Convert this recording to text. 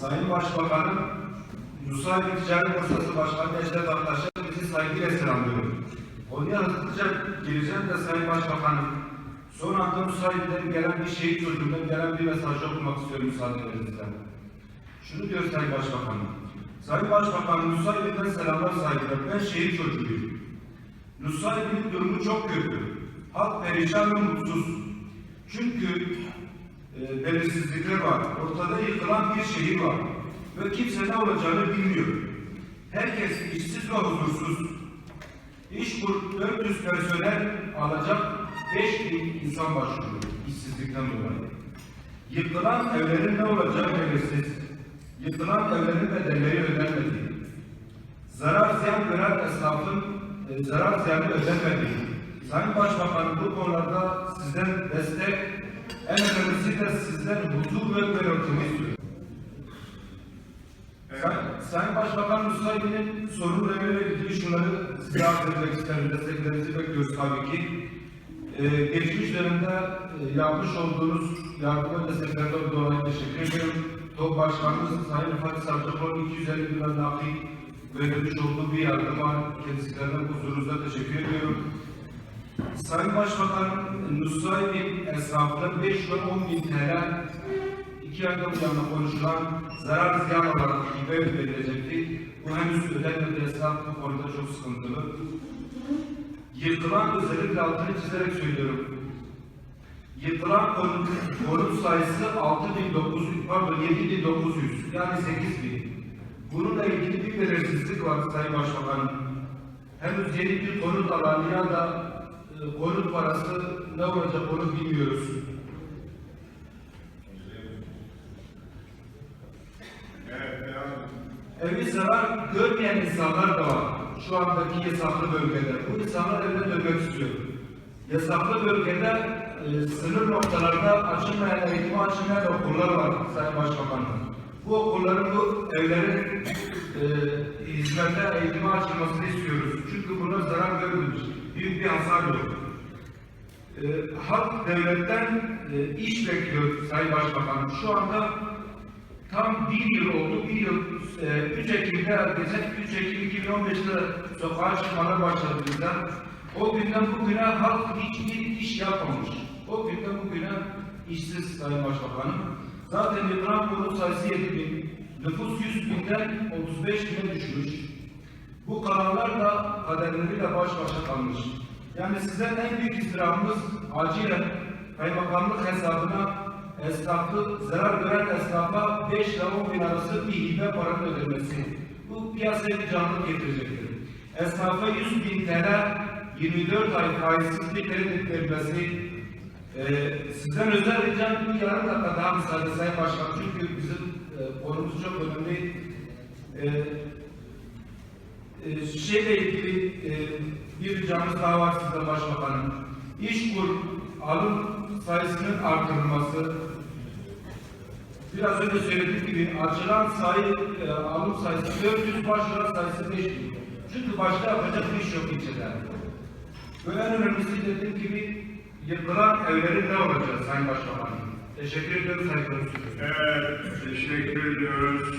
Sayın Başbakanım, Nusaybin Ticaret Borsası Başkanı Necdet Aktaş'a bizi saygıyla selamlıyorum. Konuya hızlıca gireceğim de Sayın Başbakanım, son anda Nusaybin'den gelen bir şehit çocuğundan gelen bir mesaj okumak istiyorum müsaadenizle. Şunu diyor Sayın Başbakanım. Sayın Başbakanım, Nusaybin'den selamlar saygılar. Ben şehit çocuğuyum. Nusaybin'in durumu çok kötü. Halk perişan ve mutsuz. Çünkü e, belirsizlikler var. Ortada yıkılan bir şehir var. Ve kimse ne olacağını bilmiyor. Herkes işsiz ve huzursuz. İşkur 400 personel alacak 5000 insan başvuruyor işsizlikten dolayı. Yıkılan evlerin ne olacağı belirsiz. Yıkılan evlerin bedelleri ödenmedi. Zarar ziyan gören esnafın e, zarar ziyanı ödenmedi. Sayın Başbakan bu konularda sizden destek, de sizden huzur ve belirtimi istiyorum. Sayın, Sayın Başbakan Nusaybin'in sorunlarıyla ilgili şunları size etmek isterim. Desteklerinizi bekliyoruz tabii ki. Ee, geçmiş dönemde e, yapmış olduğunuz yardım ve desteklerden dolayı teşekkür ediyorum. TOP Başkanımız Sayın Rıfat Sarıcıoğlu 250 milyon nakit verilmiş olduğu bir yardıma kendisinden huzurunuzda teşekkür ediyorum. Sayın Başbakan Nusaybin esnafının 5 ve 10 bin TL iki ayda bu yana konuşulan zarar ziyan olarak hibe verilecekti. Bu henüz ödenmedi esnaf bu konuda çok sıkıntılı. Yıkılan özellikle altını çizerek söylüyorum. Yıkılan konut, konut sayısı 6900, pardon 7900 yani 8000. Bununla ilgili bir belirsizlik var Sayın Başbakanım. Henüz yeni bir konut alanı ya da konut parası ne olacak onu bilmiyoruz. Evet. Evi zarar görmeyen insanlar da var. Şu andaki yasaklı bölgede. Bu insanlar evine dönmek istiyor. Yasaklı bölgede e, sınır noktalarda açılmayan, eğitimi açılmayan okullar var Sayın Başbakanım. Bu okulların, bu evlerin e, hizmete, eğitime açılmasını istiyoruz. Çünkü buna zarar görmemiş. Büyük bir hasar yok. E, halk devletten e, iş bekliyor Sayın Başbakanım. Şu anda tam bir yıl oldu. Bir yıl e, 3 Ekim'de geçen 3 Ekim 2015'te sokağa çıkmalar başladı bizden. O günden bugüne halk hiçbir iş yapmamış. O günden bugüne işsiz Sayın Başbakanım. Zaten yıkılan konut sayısı 7 bin. Nüfus 100 binden 35 bine düşmüş. Bu kararlar da kaderleriyle baş başa kalmış. Yani sizden en büyük istirhamımız acilen kaymakamlık hesabına esnafı, zarar gören esnafa 5 ile 10 bin arası bir hibe paranın ödenmesi. Bu piyasaya bir canlılık getirecektir. Esnafa 100 bin TL 24 ay faizsiz bir kredi verilmesi ee, sizden özel ricam bir yarım dakika daha müsaade Sayın Başkan çünkü bizim e, konumuz çok önemli. Ee, e, şeyle ilgili e, bir ricamız daha var sizden Başbakanım. İşkur alım sayısının artırılması, biraz önce söylediğim gibi açılan sayı, e, alım sayısı 400, başvuran sayısı 5000. Çünkü başka yapacak bir iş yok ilçede. Ve en önemlisi dediğim gibi yıkılan evlerin ne olacak Sayın Başbakanım? Teşekkür ediyorum. Evet, teşekkür ediyoruz.